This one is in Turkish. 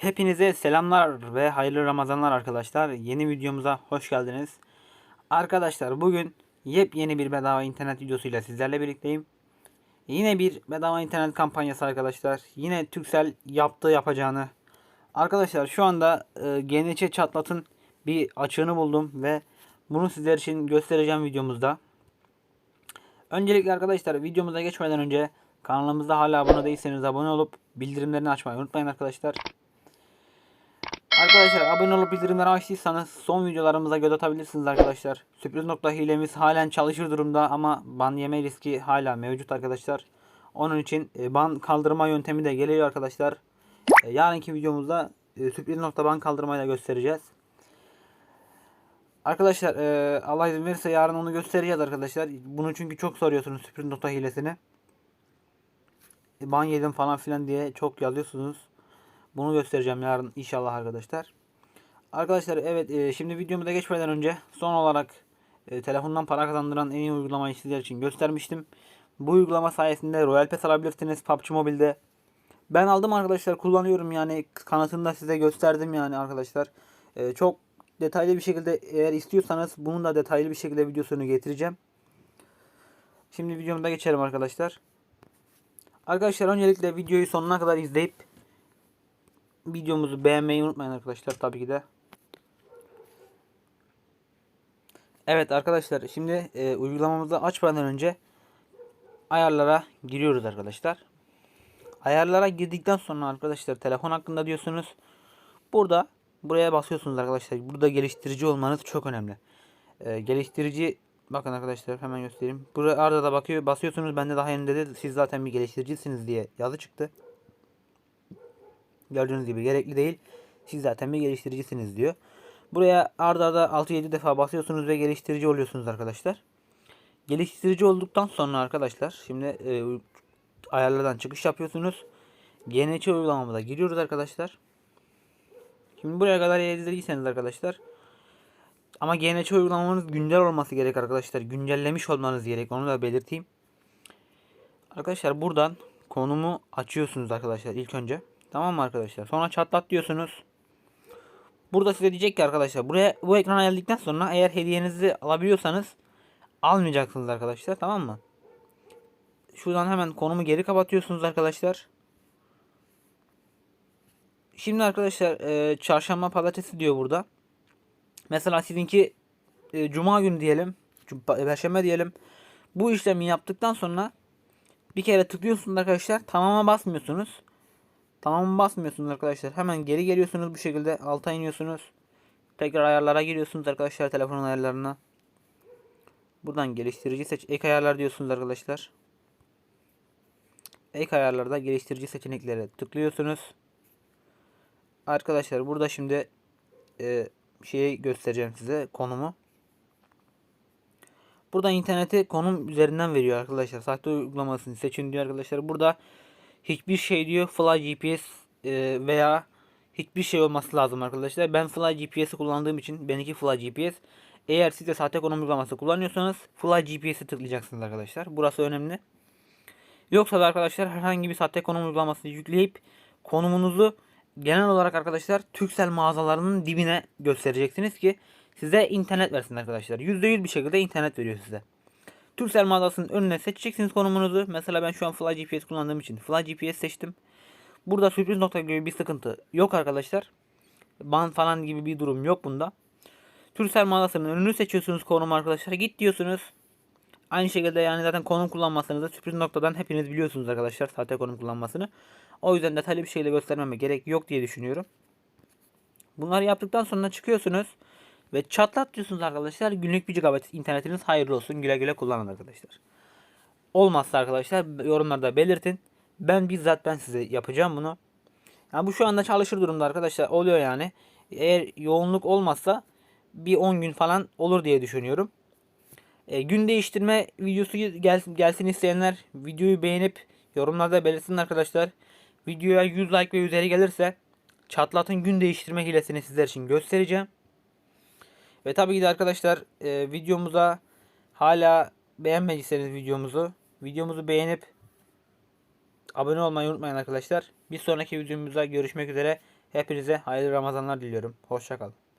Hepinize selamlar ve hayırlı Ramazanlar arkadaşlar. Yeni videomuza hoş geldiniz. Arkadaşlar bugün yepyeni bir bedava internet videosuyla sizlerle birlikteyim. Yine bir bedava internet kampanyası arkadaşlar. Yine Turkcell yaptığı yapacağını. Arkadaşlar şu anda e, GNÇ çatlatın bir açığını buldum ve bunu sizler için göstereceğim videomuzda. Öncelikle arkadaşlar videomuza geçmeden önce kanalımızda hala abone değilseniz abone olup bildirimlerini açmayı unutmayın arkadaşlar. Arkadaşlar abone olup bildirimleri açtıysanız son videolarımıza göz atabilirsiniz arkadaşlar. Sürpriz nokta hilemiz halen çalışır durumda ama ban yeme riski hala mevcut arkadaşlar. Onun için e, ban kaldırma yöntemi de geliyor arkadaşlar. E, yarınki videomuzda e, sürpriz nokta ban kaldırmayı da göstereceğiz. Arkadaşlar Allah izin verirse yarın onu göstereceğiz arkadaşlar. Bunu çünkü çok soruyorsunuz sürpriz nokta hilesini. Ban yedim falan filan diye çok yazıyorsunuz. Bunu göstereceğim yarın inşallah arkadaşlar. Arkadaşlar evet e, şimdi videomuza geçmeden önce son olarak e, telefondan para kazandıran en iyi uygulamayı sizler için göstermiştim. Bu uygulama sayesinde Royal Pass alabilirsiniz PUBG Mobile'de. Ben aldım arkadaşlar kullanıyorum yani kanıtını da size gösterdim yani arkadaşlar. E, çok detaylı bir şekilde eğer istiyorsanız bunun da detaylı bir şekilde videosunu getireceğim. Şimdi videomuza geçelim arkadaşlar. Arkadaşlar öncelikle videoyu sonuna kadar izleyip videomuzu beğenmeyi unutmayın arkadaşlar tabii ki de. Evet arkadaşlar şimdi e, uygulamamızı açmadan önce ayarlara giriyoruz arkadaşlar. Ayarlara girdikten sonra arkadaşlar telefon hakkında diyorsunuz. Burada buraya basıyorsunuz arkadaşlar. Burada geliştirici olmanız çok önemli. E, geliştirici bakın arkadaşlar hemen göstereyim. Buraya arada da bakıyor basıyorsunuz. Bende daha yeni dedi siz zaten bir geliştiricisiniz diye yazı çıktı. Gördüğünüz gibi gerekli değil. Siz zaten bir geliştiricisiniz diyor. Buraya arda arda 6-7 defa basıyorsunuz ve geliştirici oluyorsunuz arkadaşlar. Geliştirici olduktan sonra arkadaşlar şimdi e, ayarlardan çıkış yapıyorsunuz. GNC uygulamamıza giriyoruz arkadaşlar. Şimdi buraya kadar izlediyseniz arkadaşlar ama GNC uygulamanız güncel olması gerek arkadaşlar. Güncellemiş olmanız gerek. Onu da belirteyim. Arkadaşlar buradan konumu açıyorsunuz arkadaşlar ilk önce. Tamam mı arkadaşlar? Sonra çatlat diyorsunuz. Burada size diyecek ki arkadaşlar buraya bu ekranı geldikten sonra eğer hediyenizi alabiliyorsanız almayacaksınız arkadaşlar tamam mı? Şuradan hemen konumu geri kapatıyorsunuz arkadaşlar. Şimdi arkadaşlar e, çarşamba pazartesi diyor burada. Mesela sizinki e, cuma günü diyelim. Perşembe diyelim. Bu işlemi yaptıktan sonra bir kere tıklıyorsunuz arkadaşlar. Tamama basmıyorsunuz. Tamam basmıyorsunuz arkadaşlar. Hemen geri geliyorsunuz bu şekilde. Alta iniyorsunuz. Tekrar ayarlara giriyorsunuz arkadaşlar telefonun ayarlarına. Buradan geliştirici seç ek ayarlar diyorsunuz arkadaşlar. Ek ayarlarda geliştirici seçeneklere tıklıyorsunuz. Arkadaşlar burada şimdi e, şeyi göstereceğim size konumu. Burada interneti konum üzerinden veriyor arkadaşlar. Sahte uygulamasını seçin diyor arkadaşlar. Burada hiçbir şey diyor Fly GPS e, veya hiçbir şey olması lazım arkadaşlar. Ben Fly GPS'i kullandığım için benimki Fly GPS. Eğer siz de sahte konum uygulaması kullanıyorsanız Fly GPS'i tıklayacaksınız arkadaşlar. Burası önemli. Yoksa da arkadaşlar herhangi bir sahte konum uygulaması yükleyip konumunuzu genel olarak arkadaşlar Turkcell mağazalarının dibine göstereceksiniz ki size internet versin arkadaşlar. %100 bir şekilde internet veriyor size. Turkcell mağazasının önüne seçeceksiniz konumunuzu. Mesela ben şu an Fly GPS kullandığım için Fly GPS seçtim. Burada sürpriz nokta gibi bir sıkıntı yok arkadaşlar. Ban falan gibi bir durum yok bunda. Turkcell mağazasının önünü seçiyorsunuz konum arkadaşlar. Git diyorsunuz. Aynı şekilde yani zaten konum kullanmasını da sürpriz noktadan hepiniz biliyorsunuz arkadaşlar. Sahte konum kullanmasını. O yüzden detaylı bir şekilde göstermeme gerek yok diye düşünüyorum. Bunları yaptıktan sonra çıkıyorsunuz. Ve çatlat diyorsunuz arkadaşlar. Günlük 1 GB internetiniz hayırlı olsun. Güle güle kullanın arkadaşlar. Olmazsa arkadaşlar yorumlarda belirtin. Ben bizzat ben size yapacağım bunu. Yani bu şu anda çalışır durumda arkadaşlar. Oluyor yani. Eğer yoğunluk olmazsa bir 10 gün falan olur diye düşünüyorum. E, gün değiştirme videosu gelsin, gelsin isteyenler videoyu beğenip yorumlarda belirtin arkadaşlar. Videoya 100 like ve üzeri gelirse çatlatın gün değiştirme hilesini sizler için göstereceğim. Ve tabii ki de arkadaşlar e, videomuza hala beğenmediyseniz videomuzu videomuzu beğenip abone olmayı unutmayın arkadaşlar. Bir sonraki videomuzda görüşmek üzere. Hepinize hayırlı Ramazanlar diliyorum. Hoşçakalın.